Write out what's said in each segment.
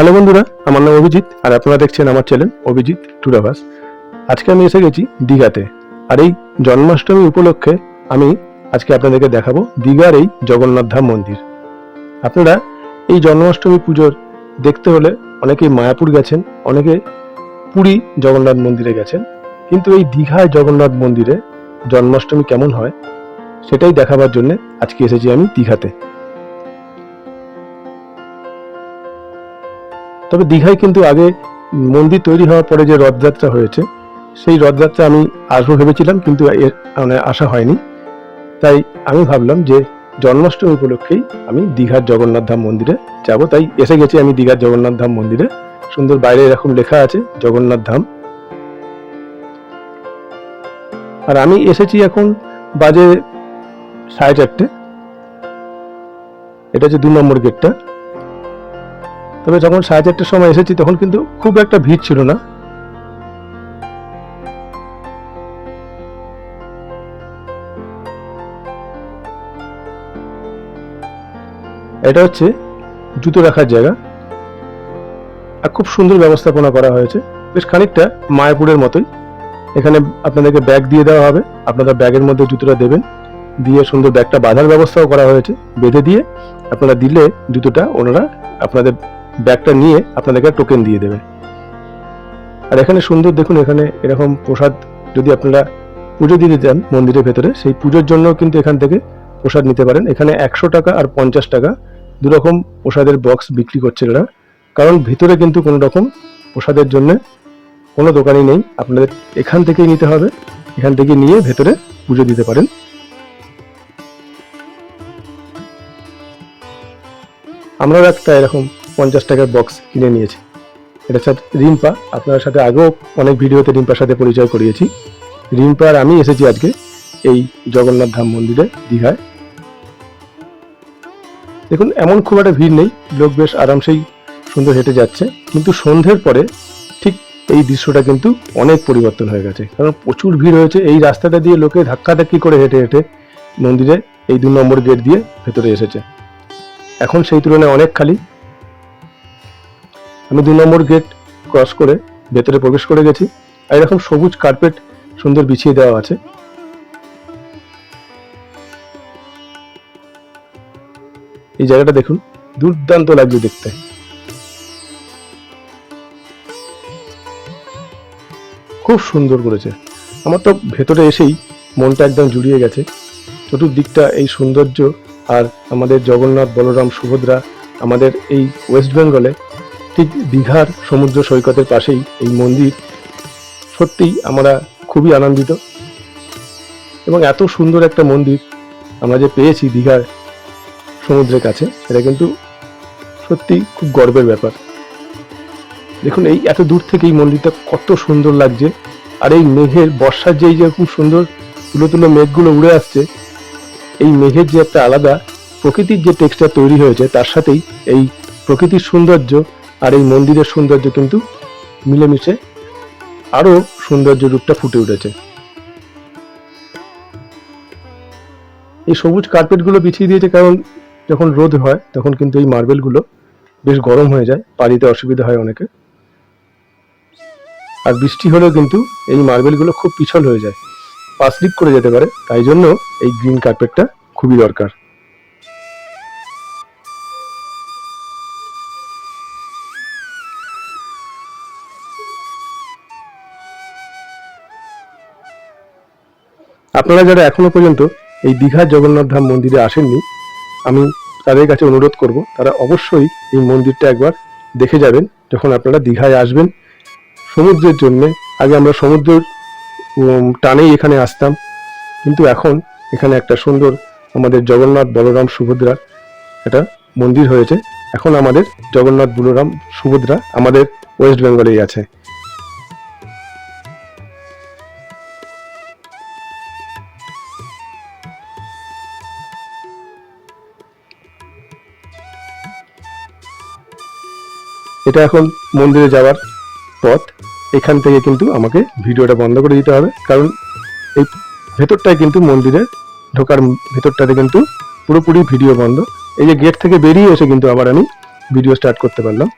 Hello বন্ধুরা, আমার নাম অভিজিৎ আর আপনারা দেখছেন আমার চ্যানেল অভিজিৎ টুরাভাস আজকে আমি এসে গেছি দীঘাতে। আর এই জন্মাষ্টমী উপলক্ষে আমি আজকে আপনাদেরকে দেখাবো দীঘার এই জগন্নাথ ধাম মন্দির। আপনারা এই জন্মাষ্টমী পুজোর দেখতে হলে অনেকেই মায়াপুর গেছেন, অনেকে পুরী জগন্নাথ মন্দিরে গেছেন। কিন্তু এই দীঘায় জগন্নাথ মন্দিরে জন্মাষ্টমী কেমন হয়, সেটাই দেখাবার জন্য আজকে এসেছি আমি দীঘাতে। তবে দীঘায় কিন্তু আগে মন্দির তৈরি হওয়ার পরে যে রথযাত্রা হয়েছে, সেই রথযাত্রা আমি আসব ভেবেছিলাম, কিন্তু এর মানে আসা হয়নি। তাই আমি ভাবলাম যে জন্মাষ্টমী উপলক্ষেই আমি দীঘার জগন্নাথ ধাম মন্দিরে যাব। তাই এসে গেছি আমি দীঘার জগন্নাথ ধাম মন্দিরে। সুন্দর বাইরে এরকম লেখা আছে, জগন্নাথ ধাম। আর আমি এসেছি এখন বাজে সাড়ে চারটে। এটা হচ্ছে দু নম্বর গেটটা। তবে যখন সাড়ে চারটের সময় এসেছি, তখন কিন্তু খুব একটা ভিড় ছিল না। এটা হচ্ছে জুতো রাখার জায়গা। আর খুব সুন্দর ব্যবস্থাপনা করা হয়েছে। বেশ খানিকটা মায়াপুরের মতোই। এখানে আপনাদেরকে ব্যাগ দিয়ে দেওয়া হবে। আপনারা ব্যাগের মধ্যে জুতোটা দেবেন। দিয়ে সুন্দর ব্যাগটা বাঁধার ব্যবস্থাও করা হয়েছে। বেঁধে দিয়ে আপনারা দিলে জুতোটা ওনারা আপনাদের ব্যাগটা নিয়ে আপনাদেরকে টোকেন দিয়ে দেবে আর এখানে সুন্দর দেখুন, এখানে এরকম প্রসাদ যদি আপনারা পুজো দিতে যান মন্দিরের ভেতরে, সেই পুজোর জন্য কিন্তু এখান থেকে প্রসাদ নিতে পারেন। এখানে একশো টাকা আর পঞ্চাশ টাকা দুরকম প্রসাদের বক্স বিক্রি করছে এরা। কারণ ভিতরে কিন্তু কোনো রকম প্রসাদের জন্য কোনো দোকানই নেই। আপনাদের এখান থেকেই নিতে হবে। এখান থেকে নিয়ে ভেতরে পুজো দিতে পারেন। আমরাও একটা এরকম পঞ্চাশ টাকার বক্স কিনে নিয়েছি। এটা সাথে রিম্পা, আপনার সাথে আগেও অনেক ভিডিওতে রিম্পার সাথে পরিচয় করিয়েছি। রিম্পা আর আমি এসেছি আজকে এই জগন্নাথ ধাম মন্দিরে, দীঘায়। দেখুন, এমন খুব একটা ভিড় নেই, লোক বেশ আরামসেই সুন্দর হেঁটে যাচ্ছে। কিন্তু সন্ধ্যের পরে ঠিক এই দৃশ্যটা কিন্তু অনেক পরিবর্তন হয়ে গেছে। কারণ প্রচুর ভিড় হয়েছে, এই রাস্তাটা দিয়ে লোকে ধাক্কাধাক্কি করে হেঁটে হেঁটে মন্দিরে এই দু নম্বর গেট দিয়ে ভেতরে এসেছে। এখন সেই তুলনায় অনেক খালি আমি দু নম্বর গেট ক্রস করে ভেতরে প্রবেশ করে গেছি আর এরকম সবুজ কার্পেট সুন্দর বিছিয়ে দেওয়া আছে। এই জায়গাটা দেখুন, দুর্দান্ত লাগছে দেখতে। খুব সুন্দর করেছে। আমার তো ভেতরে এসেই মনটা একদম জুড়িয়ে গেছে। চতুর্দিকটা এই সৌন্দর্য আর আমাদের জগন্নাথ, বলরাম, সুভদ্রা, আমাদের এই ওয়েস্ট বেঙ্গলে ঠিক দীঘার সমুদ্র সৈকতের পাশেই এই মন্দির। সত্যিই আমরা খুবই আনন্দিত। এবং এত সুন্দর একটা মন্দির আমরা যে পেয়েছি দীঘার সমুদ্রের কাছে এটা কিন্তু সত্যি খুব গর্বের ব্যাপার। দেখুন, এই এত দূর থেকে এই মন্দিরটা কত সুন্দর লাগছে। আর এই মেঘের বর্ষার যে এই যে খুব সুন্দর তুলো তুলো মেঘগুলো উড়ে আসছে, এই মেঘের যে একটা আলাদা প্রকৃতির যে টেক্সচার তৈরি হয়েছে, তার সাথেই এই প্রকৃতির সৌন্দর্য আর এই মন্দিরের সৌন্দর্য কিন্তু মিলেমিশে আরও সৌন্দর্য রূপটা ফুটে উঠেছে। এই সবুজ কার্পেটগুলো বিছিয়ে দিয়েছে কারণ যখন রোদ হয়, তখন কিন্তু এই মার্বেলগুলো বেশ গরম হয়ে যায় পাড়িতে অসুবিধা হয় অনেকে। আর বৃষ্টি হলেও কিন্তু এই মার্বেলগুলো খুব পিছল হয়ে যায়, পা স্লিপ করে যেতে পারে, তাই জন্য এই গ্রিন কার্পেটটা খুবই দরকার। আপনারা যারা এখনও পর্যন্ত এই দীঘার জগন্নাথ ধাম মন্দিরে আসেননি, আমি তাদের কাছে অনুরোধ করব, তারা অবশ্যই এই মন্দিরটা একবার দেখে যাবেন, যখন আপনারা দীঘায় আসবেন। সমুদ্রের জন্য, আগে আমরা সমুদ্রের টানেই এখানে আসতাম, কিন্তু এখন এখানে একটা সুন্দর আমাদের জগন্নাথ বলরাম সুভদ্রার একটা মন্দির হয়েছে। এখন আমাদের জগন্নাথ বলরাম সুভদ্রা আমাদের ওয়েস্ট বেঙ্গলেই আছে। এটা এখন মন্দিরে যাওয়ার পথ। এখান থেকে কিন্তু আমাকে ভিডিওটা বন্ধ করে দিতে হবে। কারণ এই ভেতরটায় কিন্তু মন্দিরে ঢোকার ভেতরটাতে কিন্তু পুরোপুরি ভিডিও বন্ধ। এই যে গেট থেকে বেরিয়ে এসে কিন্তু আবার আমি ভিডিও স্টার্ট করতে পারলাম।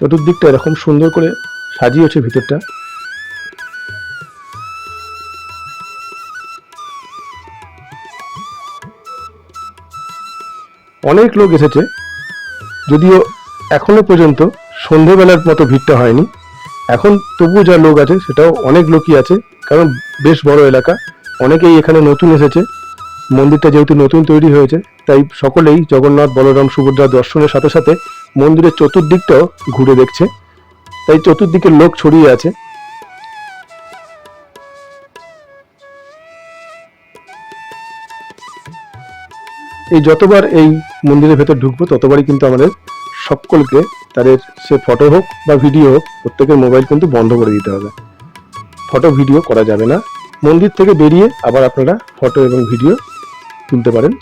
চতুর্দিকটা এরকম সুন্দর করে সাজিয়েছে ভিতরটা। অনেক লোক এসেছে, যদিও এখনও পর্যন্ত সন্ধেবেলার মতো ভিড়টা হয়নি। এখন তবুও যা লোক আছে, সেটাও অনেক লোকই আছে, কারণ বেশ বড় এলাকা। অনেকেই এখানে নতুন এসেছে। মন্দিরটা যেহেতু নতুন তৈরি হয়েছে, তাই সকলেই জগন্নাথ, বলরাম, সুভদ্রা দর্শনের সাথে সাথে মন্দিরের চতুর্দিকটাও ঘুরে দেখছে। তাই চতুর্দিকে লোক ছড়িয়ে আছে। এই যতবার এই মন্দিরের ভেতর ঢুকবো, ততবারই কিন্তু আমাদের সকলকে তাদের সে ফটো হোক বা ভিডিও হোক, প্রত্যেকের মোবাইল কিন্তু বন্ধ করে দিতে হবে। ফটো, ভিডিও করা যাবে না। মন্দির থেকে বেরিয়ে আবার আপনারা ফটো এবং ভিডিও তুলতে পারেন।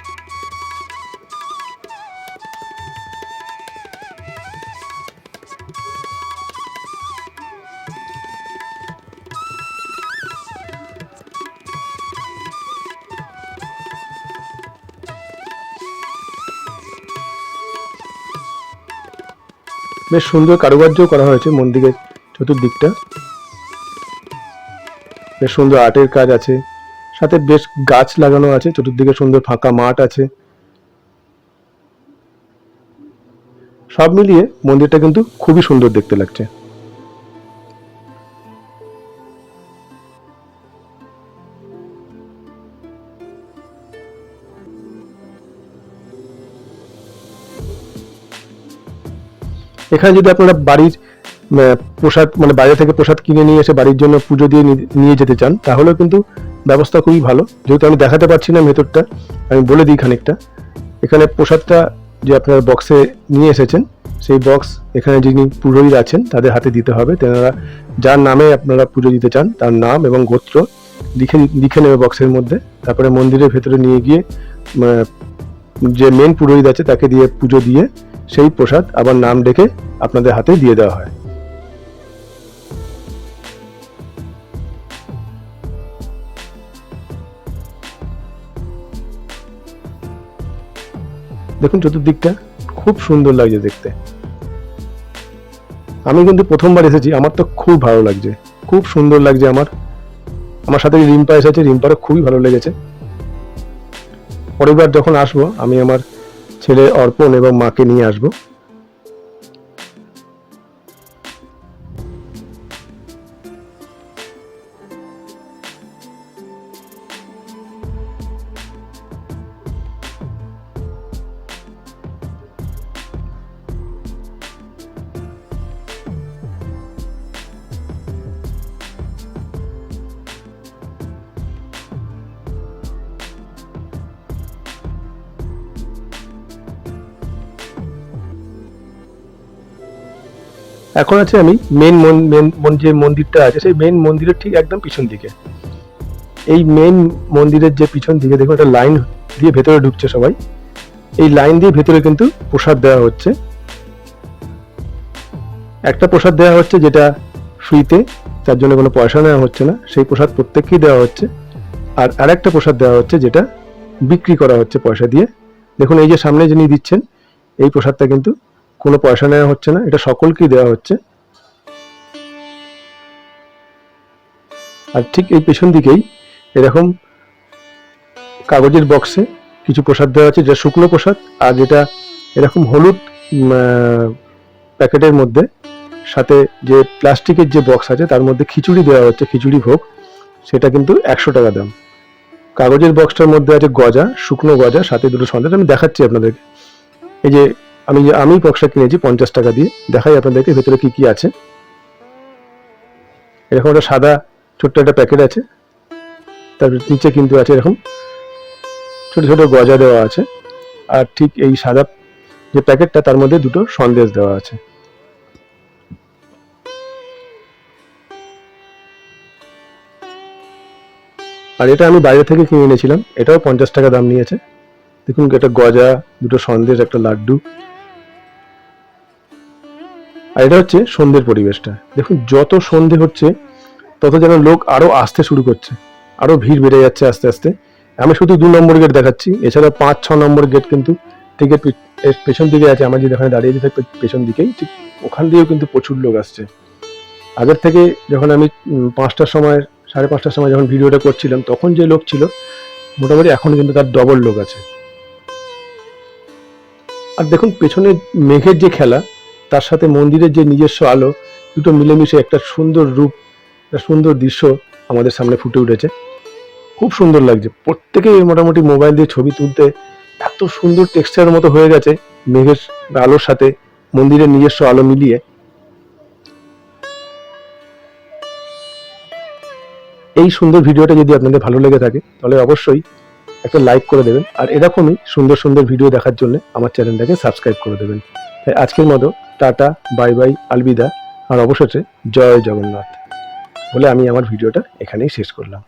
বেশ সুন্দর কারুকার্য করা হয়েছে মন্দিরের চতুর্দিকটা। বেশ সুন্দর আর্টের কাজ আছে। সাথে বেশ গাছ লাগানো আছে, চতুর্দিকে সুন্দর ফাঁকা মাঠ আছে। সব মিলিয়ে মন্দিরটা কিন্তু খুবই সুন্দর দেখতে লাগছে। এখানে যদি আপনারা বাড়ির প্রসাদ মানে বাইরে থেকে প্রসাদ কিনে নিয়ে এসে বাড়ির জন্য পুজো দিয়ে নিয়ে যেতে চান, তাহলেও কিন্তু ব্যবস্থা খুবই ভালো। যেহেতু আমি দেখাতে পারছি না ভেতরটা, আমি বলে দিই খানিকটা। এখানে প্রসাদটা যে আপনারা বক্সে নিয়ে এসেছেন, সেই বক্স এখানে যিনি পুরোহিত আছেন, তাদের হাতে দিতে হবে। তেনারা যার নামে আপনারা পুজো দিতে চান, তার নাম এবং গোত্র লিখে লিখে নেবে বক্সের মধ্যে। তারপরে মন্দিরের ভেতরে নিয়ে গিয়ে যে মেন পুরোহিত আছে, তাকে দিয়ে পুজো দিয়ে সেই প্রসাদ আবার নাম ডেকে আপনাদের হাতে দিয়ে দেওয়া হয়। দেখুন চতুর্দিকটা খুব সুন্দর লাগছে দেখতে। আমি কিন্তু প্রথমবার এসেছি, আমার তো খুব ভালো লাগছে, খুব সুন্দর লাগছে আমার। আমার সাথে রিম্পা এসেছে, রিম্পারও খুবই ভালো লেগেছে। পরেরবার যখন আসব, আমি আমার ছেলে অর্পণ এবং মাকে নিয়ে আসব। এখন আছে আমি মেন মেন যে মন্দিরটা আছে, সেই মেন মন্দিরের ঠিক একদম পিছন দিকে। এই মেন মন্দিরের যে পিছন দিকে, দেখুন একটা লাইন দিয়ে ভেতরে ঢুকছে সবাই। এই লাইন দিয়ে ভেতরে কিন্তু প্রসাদ দেওয়া হচ্ছে। একটা প্রসাদ দেওয়া হচ্ছে যেটা ফ্রিতে তার জন্য কোনো পয়সা নেওয়া হচ্ছে না। সেই প্রসাদ প্রত্যেককেই দেওয়া হচ্ছে। আর আরেকটা প্রসাদ দেওয়া হচ্ছে যেটা বিক্রি করা হচ্ছে পয়সা দিয়ে। দেখুন এই যে সামনে যিনি দিচ্ছেন, এই প্রসাদটা কিন্তু কোনো পয়সা নেওয়া হচ্ছে না, এটা সকলকেই দেওয়া হচ্ছে। আর ঠিক এই পেছন দিকেই এরকম কাগজের বক্সে কিছু প্রসাদ দেওয়া আছে যেটা শুকনো প্রসাদ, আর যেটা এরকম হলুদ প্যাকেটের মধ্যে, সাথে যে প্লাস্টিকের যে বক্স আছে, তার মধ্যে খিচুড়ি দেওয়া হচ্ছে, খিচুড়ি ভোগ, সেটা কিন্তু একশো টাকা দাম। কাগজের বক্সটার মধ্যে আছে গজা, শুকনো গজা, সাথে দুটো সন্দেশ, আমি দেখাচ্ছি আপনাদেরকে। এই যে আমি আমি বক্সটা কিনেছি পঞ্চাশ টাকা দিয়ে। দেখাই আপনাদেরকে ভেতরে কি কি আছে। এরকম একটা সাদা, ছোট্ট একটা প্যাকেট আছে। তার নিচে কিন্তু আছে এরকম ছোট ছোট গজা দেওয়া আছে। আর ঠিক এই সাদা যে প্যাকেটটা, তার মধ্যে দুটো সন্দেশ দেওয়া আছে। আর এটা আমি বাইরে থেকে কিনে এনেছিলাম। এটাও পঞ্চাশ টাকা দাম নিয়েছে। দেখুন, একটা গজা, দুটো সন্দেশ, একটা লাড্ডু। আর এটা হচ্ছে সন্ধ্যের পরিবেশটা। দেখুন, যত সন্ধে হচ্ছে, তত যেন লোক আরও আসতে শুরু করছে। আরও ভিড় বেড়ে যাচ্ছে আস্তে আস্তে। আমি শুধু দু নম্বর গেট দেখাচ্ছি। এছাড়া পাঁচ, ছ নম্বর গেট কিন্তু এর পেছন দিকে আছে। আমার যে এখানে দাঁড়িয়ে আছে পেছন দিকেই, ঠিক ওখান দিয়েও কিন্তু প্রচুর লোক আসছে। আগের থেকে যখন আমি পাঁচটার সময়, সাড়ে পাঁচটার সময় যখন ভিডিওটা করছিলাম, তখন যে লোক ছিল, মোটামুটি এখন কিন্তু তার ডবল লোক আছে। আর দেখুন পেছনে মেঘের যে খেলা তার সাথে মন্দিরের যে নিজস্ব আলো, দুটো মিলেমিশে একটা সুন্দর রূপ, একটা সুন্দর দৃশ্য আমাদের সামনে ফুটে উঠেছে। খুব সুন্দর লাগছে। প্রত্যেকেই মোটামুটি মোবাইল দিয়ে ছবি তুলতে এত সুন্দর টেক্সচারের মতো হয়ে গেছে মেঘের আলোর সাথে, মন্দিরের নিজস্ব আলো মিলিয়ে। এই সুন্দর ভিডিওটা যদি আপনাদের ভালো লেগে থাকে, তাহলে অবশ্যই একটা লাইক করে দেবেন। আর এরকমই সুন্দর সুন্দর ভিডিও দেখার জন্য আমার চ্যানেলটাকে সাবস্ক্রাইব করে দেবেন। তাই আজকের মতো টাটা, বাই বাই, আলবিদা। আর অবশেষে জয় জগন্নাথ। বলে আমি আমার ভিডিওটা এখানেই শেষ করলাম।